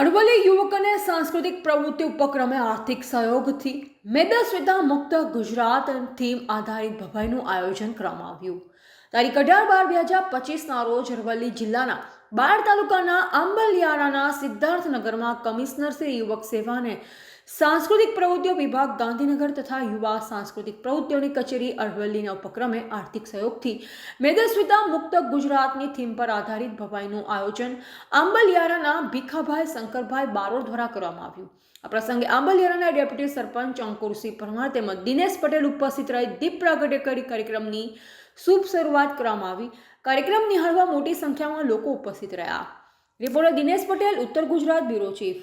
અરવલ્લી યુવકોને સાંસ્કૃતિક પ્રવૃત્તિ ઉપક્રમે આર્થિક સહયોગથી મેદસ્વિતા મુક્ત ગુજરાત થીમ આધારિત ભવાઈનું આયોજન કરવામાં આવ્યું. તારીખ અઢાર બાર બે હજાર પચીસના રોજ અરવલ્લી જિલ્લાના બાળ તાલુકાના આંબલિયારાના સિદ્ધાર્થનગરમાં કમિશનર શ્રી યુવક સેવાને સાંસ્કૃતિક પ્રવૃત્તિઓ વિભાગ ગાંધીનગર તથા યુવા સાંસ્કૃતિક પ્રવૃત્તિઓની કચેરી અરવલ્લીના ઉપક્રમે આર્થિક સહયોગથી મેદસ્વિતા મુક્ત ગુજરાતની થીમ પર આધારિત ભવાઈનું આયોજન આંબલિયારાના ભીખાભાઈ શંકરભાઈ બારોડ દ્વારા કરવામાં આવ્યું. આ પ્રસંગે આંબલિયારાના ડેપ્યુટી સરપંચ અંકુરસિંહ પરમાર તેમજ દિનેશ પટેલ ઉપસ્થિત રહી દીપ પ્રાગટ્ય કરી કાર્યક્રમની શુભ શરૂઆત કરવામાં આવી. કાર્યક્રમ નિહાળવા મોટી સંખ્યામાં લોકો ઉપસ્થિત રહ્યા. રિપોર્ટર દિનેશ પટેલ ઉત્તર ગુજરાત બ્યુરો ચીફ.